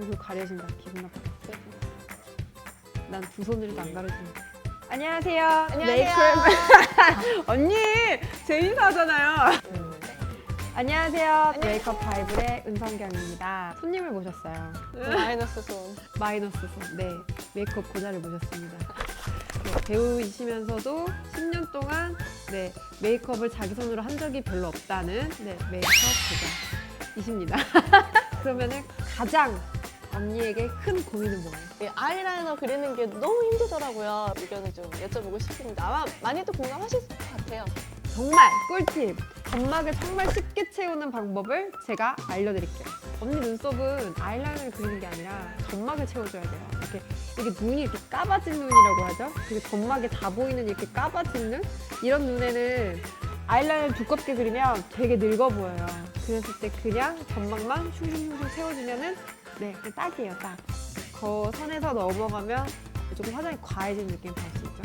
얼굴 가려진다. 기분 나빠. 난두 손으로도 안 가려진다. 안녕하세요. 안녕하세요. 메이크업 언니 제 인사하잖아요. 음. 안녕하세요. 메이크업 바이블의 은성경입니다. 손님을 모셨어요. 마이너스 손. 마이너스 손. 네. 메이크업 고자를 모셨습니다. 네, 배우이시면서도 10년 동안 네, 메이크업을 자기 손으로 한 적이 별로 없다는 네, 메이크업 고자이십니다. 그러면은 가장 언니에게 큰 고민은 뭐예요? 이 아이라이너 그리는 게 너무 힘들더라고요. 의견을 좀 여쭤보고 싶습니다. 아마 많이도 공감하실 것 같아요. 정말 꿀팁! 점막을 정말 쉽게 채우는 방법을 제가 알려드릴게요. 언니 눈썹은 아이라인을 그리는 게 아니라 점막을 채워줘야 돼요. 이렇게, 이게 눈이 이렇게 까바진 눈이라고 하죠. 그게 점막에 다 보이는 이렇게 까바진 눈? 이런 눈에는 아이라인을 두껍게 그리면 되게 늙어 보여요. 그랬을 때 그냥 점막만 슝슝슝 채워주면은 네, 그 딱이에요, 딱. 그 선에서 넘어가면 조금 화장이 과해진 느낌 받을 수 있죠.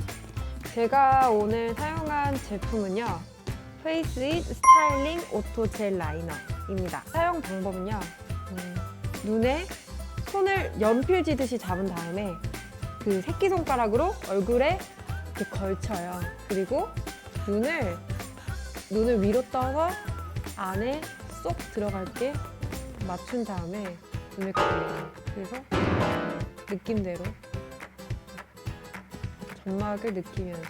제가 오늘 사용한 제품은요. 페이스잇 스타일링 오토 젤 라이너입니다. 사용 방법은요. 음, 눈에 손을 연필지듯이 잡은 다음에 그 새끼손가락으로 얼굴에 이렇게 걸쳐요. 그리고 눈을 눈을 위로 떠서 안에 쏙 들어갈게 맞춘 다음에 감아요. 그래서 느낌대로 점막을 느끼면서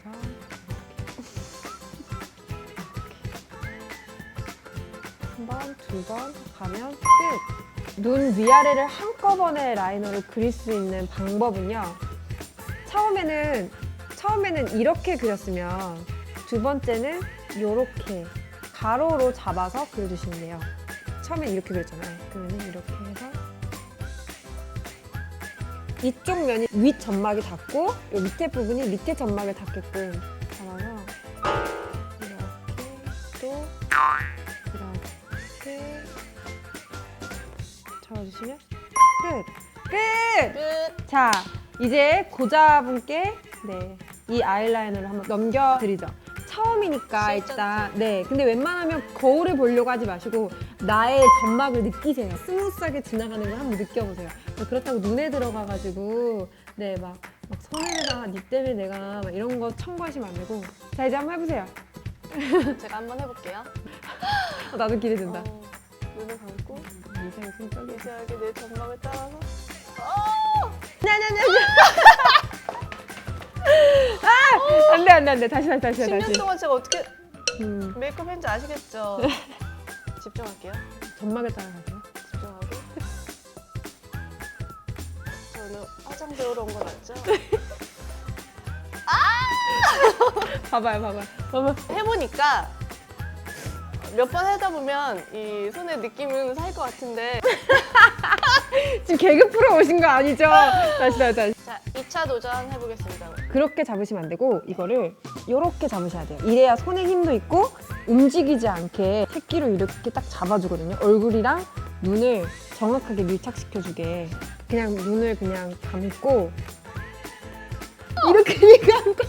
한 번, 두 번 가면 끝! 눈 위아래를 한꺼번에 라이너를 그릴 수 있는 방법은요. 처음에는, 처음에는 이렇게 그렸으면 두 번째는 이렇게 가로로 잡아서 그려주시면 돼요. 처음엔 이렇게 그렸잖아요. 그러면 이렇게 해서 이쪽 면이 윗 점막이 닿고 이 밑에 부분이 밑에 점막을 닿게끔 잡아서 이렇게 또 이렇게 잡아주시면 끝! 끝! 끝. 자, 이제 고자분께 네, 이 아이라이너를 한번 넘겨드리죠. 처음이니까. 일단. 네 근데 웬만하면 거울을 보려고 하지 마시고 나의 점막을 느끼세요. 스무스하게 지나가는 걸 한번 느껴보세요. 그렇다고 눈에 들어가가지고 네막 막 손에다가 니 때문에 내가 막 이런 거 청구하시면 안 되고. 자 이제 한번 해보세요. 제가 한번 해볼게요. 어, 나도 기대된다. 어, 눈을 감고. 미세하게 손톱이 미세하게 내 점막을 따라서. 냐냐냐냐. 아! 안돼 안돼 안돼. 다시 다시 다시 10년 다시 동안 제가 어떻게 음, 메이크업 했는지 아시겠죠? 집중할게요. 점막을 따라가세요. 집중하게. 저 오늘 화장 배우러 온 거 맞죠? 봐봐요 봐봐요. 봐봐 해보니까 몇 번 하다 보면 이 손의 느낌은 살 것 같은데 지금 개그 프로 오신 거 아니죠? 다시 다시 다시 자 2차 도전 해보겠습니다. 그렇게 잡으시면 안 되고 이거를 이렇게 잡으셔야 돼요 이래야 손에 힘도 있고 움직이지 않게 새끼로 이렇게 딱 잡아주거든요 얼굴이랑 눈을 정확하게 밀착시켜주게 그냥 눈을 그냥 감고 이렇게 감고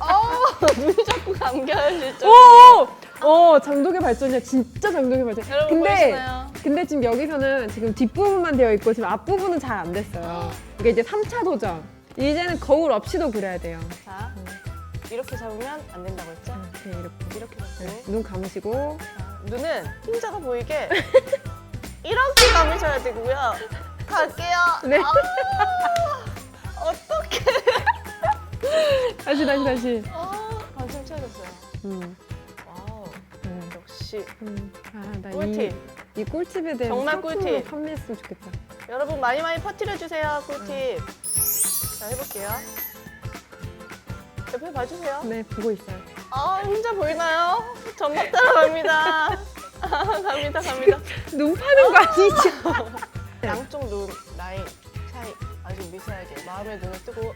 어 눈이 자꾸 감겨요 진짜. 오! 어 장독의 발전이야 진짜 장독의 발전 여러분 근데 보이시나요? 근데 지금 여기서는 지금 뒷부분만 되어 있고 지금 앞부분은 잘 안 됐어요 이게 이제 3차 도전 이제는 거울 없이도 그려야 돼요 자 이렇게 잡으면 안 된다고 했죠? 네, 이렇게 이렇게 잡고 네, 눈 감으시고 자, 눈은 흰자가 보이게 이렇게 감으셔야 되고요. 갈게요. 네. 아, 어떡해. 다시 다시 다시 아, 관심 차렸어요. 음, 와우, 음, 역시 음. 아 나 이 꿀팁. 이 꿀팁에 대해 정말 상품으로 꿀팁. 판매했으면 좋겠다 여러분 많이 많이 퍼뜨려주세요. 꿀팁. 자, 해볼게요. 옆에 봐주세요. 네 보고 있어요 아, 흰자 보이나요? 점막 따라갑니다. 아, 갑니다, 갑니다. 눈 파는 거 아니죠? 양쪽 눈 라인 차이 아주 미세하게 마음의 눈을 뜨고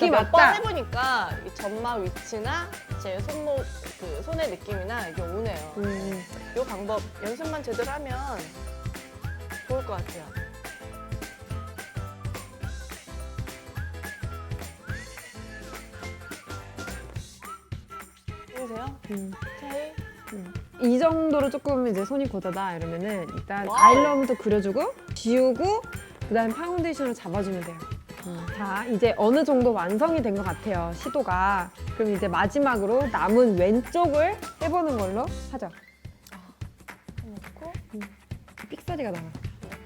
계세요. 느낌 몇번 왔다 해보니까 이 점막 위치나 제 손목 그 손의 느낌이나 이게 오네요. 음, 이 방법 연습만 제대로 하면 좋을 것 같아요. 보이세요? 음. 차이 이 정도로 조금 이제 손이 고자다 이러면은 일단 와우. 아이라인도 그려주고 지우고 그다음 파운데이션을 잡아주면 돼요. 음, 자 이제 어느 정도 완성이 된 것 같아요 시도가 그럼 이제 마지막으로 남은 왼쪽을 해보는 걸로 하죠 놓고 삑사리가 나와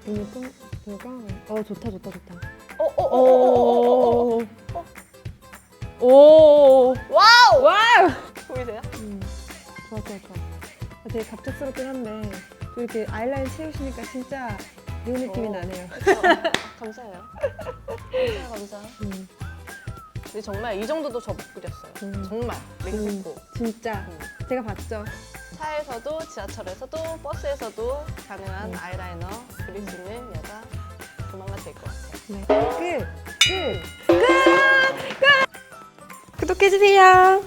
눈을 끔 누가 어 좋다 좋다 좋다 어어어어어어 오. 오. 와우 와우. 보이세요? 음. 좋아 좋아 좋아. 아, 되게 갑작스럽긴 한데 또 이렇게 아이라인 채우시니까 진짜 이 느낌이 어. 나네요. 그쵸? 감사해요. 감사. 음. 근데 정말 이 정도도 저 못 그렸어요. 음. 정말 맹세코. 진짜 음. 제가 봤죠. 차에서도 지하철에서도 버스에서도 가능한 네. 아이라이너 그릴 수 있는 여자 조만간 될 것 같아요. 네. 끝. 끝. 끝. 끝. 구독해 주세요.